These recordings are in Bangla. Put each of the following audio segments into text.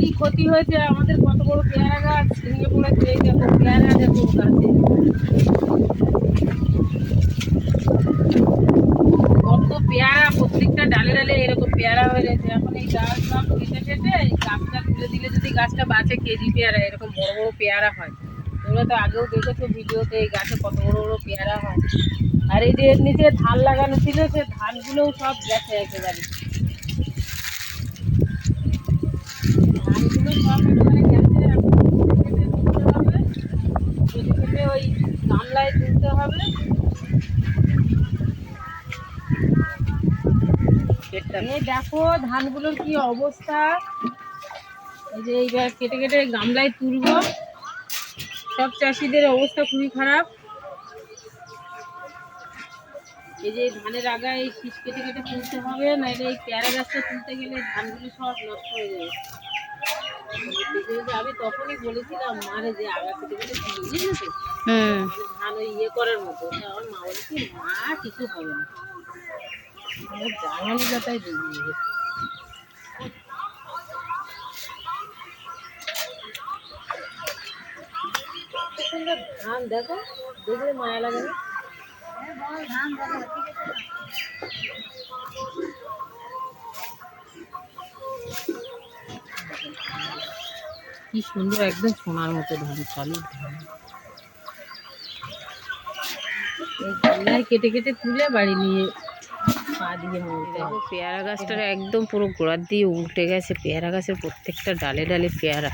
কি ক্ষতি হয়েছে? আমাদের কত বড় পেয়ারা গাছ ভেঙে পড়েছে, এই দেখো, পেয়ারা দেখো গাছে কত পেয়ারা, প্রত্যেকটা ডালে ডালে এরকম পেয়ারা হয়ে রয়েছে এখন এই গাছ সব কেটে কেটে এই গাছটা তুলে দিলে যদি গাছটা বাঁচে, কেজি পেয়ারা, এরকম বড় বড় পেয়ারা হয়। তোমরা তো আগেও দেখেছ ভিডিওতে এই গাছে কত বড় বড় পেয়ারা হয়। আর এই যে এর নিচে ধান লাগানো ছিল, সে ধানগুলোও সব গেছে একেবারে ধানগুলো সব একেবারে গেছে এখন কেটে তুলতে হবে কেটে কেটে ওই গামলায় তুলতে হবে দেখো ধানগুলোর কি অবস্থা। এই যে এইবার কেটে কেটে গামলায় তুলবো। সব চাষিদের অবস্থা খুবই খারাপ। এই যে ধানের আগা এই শীষ কেটে কেটে তুলতে হবে, নাহলে এই পেয়ারা গাছটা তুলতে গেলে ধানগুলো সব নষ্ট হয়ে যাবে। আমি তখনই বলেছিলাম মারে যে আগা কেটে ধান ওই ইয়ে করার মতো। আমার মা বলে কি মা কিছু হবে না। আমার জ্বালানি বেরিয়ে গেছে। সুন্দর ধান দেখো দেখলে মায়া লাগে না? কি সুন্দর একদম সোনার মতো ধান চালুর ধান এই কেটে কেটে তুলে বাড়ি নিয়ে পা দিয়ে পেয়ারা গাছটার একদম পুরো গোড়ার দিয়ে উল্টে গেছে। পেয়ারা গাছের প্রত্যেকটা ডালে ডালে পেয়ারা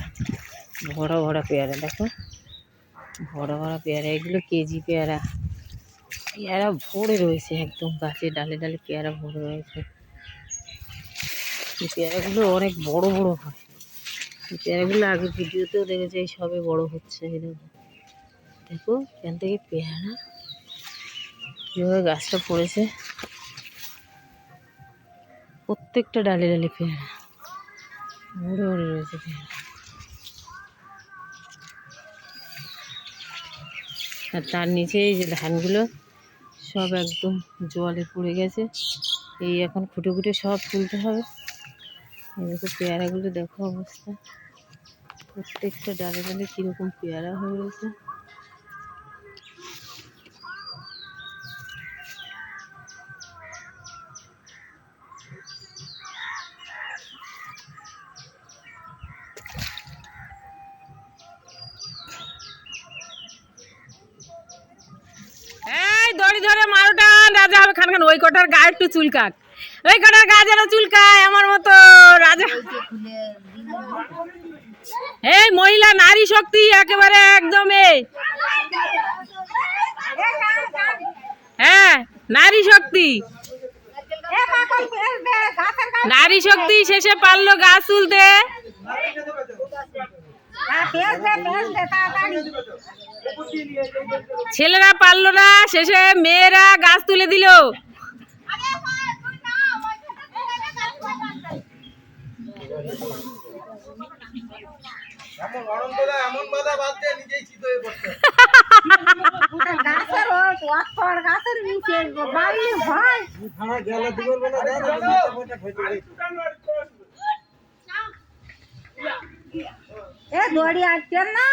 ভরা ভরা পেয়ারা দেখো। ভরা ভরা পেয়ারা এগুলো কেজি পেয়ারা। পেয়ারা ভরে রয়েছে একদম গাছে ডালে ডালে পেয়ারা ভরে রয়েছে। পেয়ারাগুলো অনেক বড় বড় হয়। পেয়ারাগুলো আগে ভিডিওতেও দেখেছি, এই সবে বড় হচ্ছে, এই দেখো। এখান থেকে পেয়ারা, কীভাবে গাছটা পড়েছে। প্রত্যেকটা ডালে ডালে পেয়ারা। ভরে ভরে রয়েছে পেয়ারা। আর তার নিচে এই যে ধানগুলো, সব একদম জলে পড়ে গেছে। এই এখন খুঁটে খুঁটে সব তুলতে হবে। দেখো পেয়ারাগুলো দেখো অবস্থা। প্রত্যেকটা ডালে ডালে কীরকম পেয়ারা হয়ে রয়েছে। ধরে মারোটা রাজা হবে। খান খান, ওই কটার গায়ে একটু চুলকাক। ওই কটার গা যেন চুলকায়, আমার মতো। এই মহিলা, নারী শক্তি একেবারে একদম হ্যাঁ নারী শক্তি। নারী শক্তি শেষে পারল গাছ তুলতে। ছেলেরা পারল না, শেষে মেয়েরা গাছ তুলে দিল। এমন অনন্তদা এমন বাধা বাদ দিয়ে নিজেই চিত হয়ে পড়ছে। গাছের ওয়াক্তর গাছের নিচে বাড়ি হয় ভাড়া গেলে দুপুর বেলা দেয় না দুপুরটা পয়সা খোঁজ করে। এ দড়ি আসছেন না?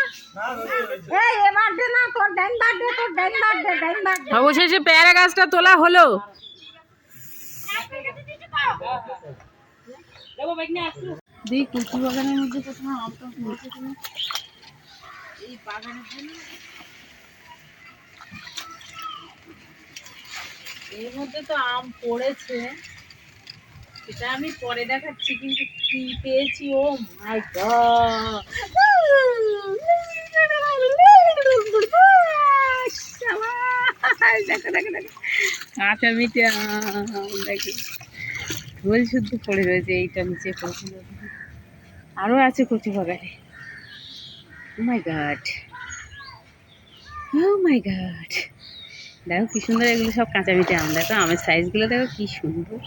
এই এবার দে না। তোর ডাইন বার দে তোর ডাইন বার দে ডাইন বার দে অবশেষে পেয়ারা গাছটা তোলা হলো। দিই কুচি বাগানের মধ্যে প্রথমে আমটা এই বাগানের জন্য। এর মধ্যে তো আম পড়েছে। সেটা আমি পরে দেখাচ্ছি কিন্তু কি পেয়েছি? Oh my god! দেখো দেখো দেখো কাঁচা মিঠে দেখো। ঝোল শুদ্ধ পড়ে রয়েছে, এইটা নিচে কচি আরও আছে কচি বাগানে। মাই গাড ও মাই গাড দেখো কি সুন্দর এগুলো সব কাঁচা মিঠে আম। দেখো আমের সাইজগুলো দেখো কি সুন্দর।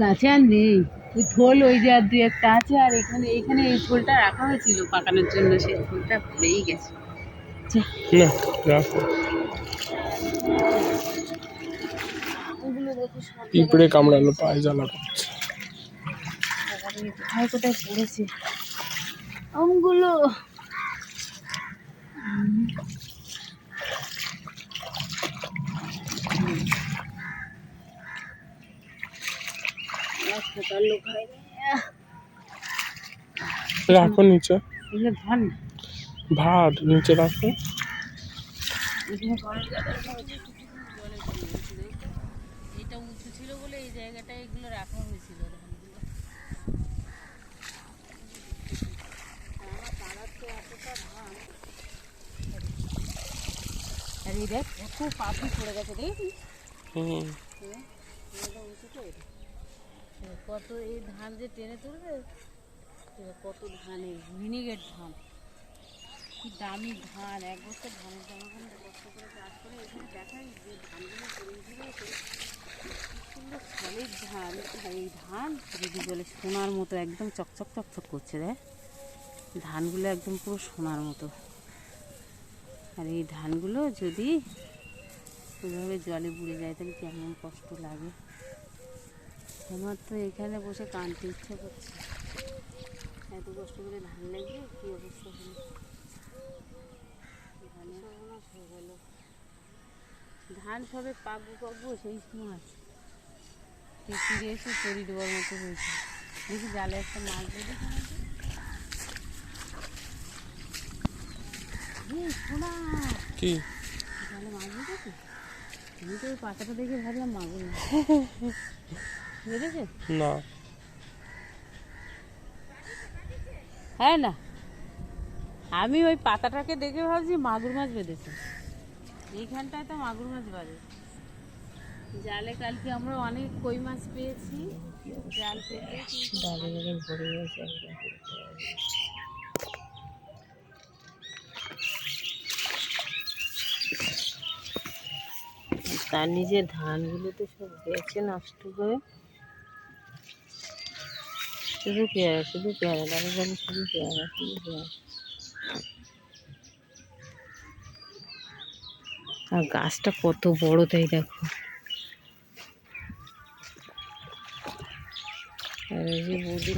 গাছে আর নেই। ওই থোল ওই যে আর দুই একটা আছে, আর এখানে এখানে এই থোলটা রাখা হয়েছিল পাকানোর জন্য, সেই থোলটা পড়েই গেছে। পিঁপড়ে কামড়ালো পায়ে জ্বালা করছে। কোথায় কোথায় পড়েছে। আমগুলো। রাখো নিচে। ভাত নিচে রাখো এখানে করা যাবে না। এটা উঁচু ছিল বলে এই জায়গাটায় এগুলো রাখা হয়েছিল ধানগুলো আর এই দেখ পাখি পড়ে গেছে হুম। কত এই ধান যে টেনে তুলবে কত মিনিগেট ধান। কি দামি ধান এক বছর ধানের কষ্ট করে চাষ করে এখানে দেখাই যে ধানগুলো পড়ে রয়েছে। সুন্দর সলিড ধান এই ধান যদি বলে সোনার মতো একদম চকচক চকচক করছে দেখ। ধানগুলো একদম পুরো সোনার মতো। আর এই ধানগুলো যদি ওইভাবে জলে বুড়ে যায়, তাহলে কেমন কষ্ট লাগে? আমার তো এখানে বসে কানতে ইচ্ছে করছে। এত কষ্ট করে ধান লাগবে কী অবস্থা হলো? ধানে হয়ে ধান সবে পাকবো পাকবো সেই সময় ফিরে এসে তরি দেওয়ার মতো হয়েছে। দেখি জালে একটা মাছ দেবে কি? জালে মাছ দেখেছি আমি তো ওই পাতাটা দেখে ভাবলাম মাগুর না। বুঝেছে না হ্যাঁ না। আমি ওই পাতাটাকে দেখে ভাবছি মাগুর মাছ বেঁধেছে। এইখানটায় তো মাগুর মাছ বাজে। জালে কালকে আমরা অনেক কই মাছ পেয়েছি। জাল পেতে। ডালে ডালে ভরে গেছে। তার নিজের ধানগুলো তো সব গেছে নষ্ট হয়ে শুধু পেয়ারা শুধু পেয়ারা ডালে ডালে শুধু পেয়ারা শুধু পেয়ারা। আর গাছটা কত বড় তাই দেখো। বৌদি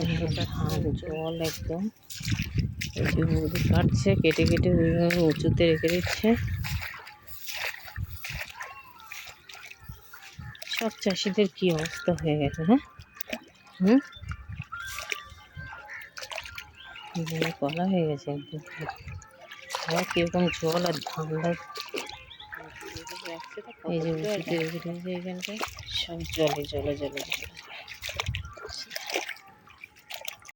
জল একদম। বৌদি কাটছে, কেটে কেটে ওইভাবে উঁচুতে রেখে দিচ্ছে। সব চাষিদের কি অবস্থা হয়ে গেছে হ্যাঁ? হুম? কলা হয়ে গেছে আর কীরকম জল আর ধান্দা এই যে উঁচুতে এইখানটায় সব জলে জলে জলে।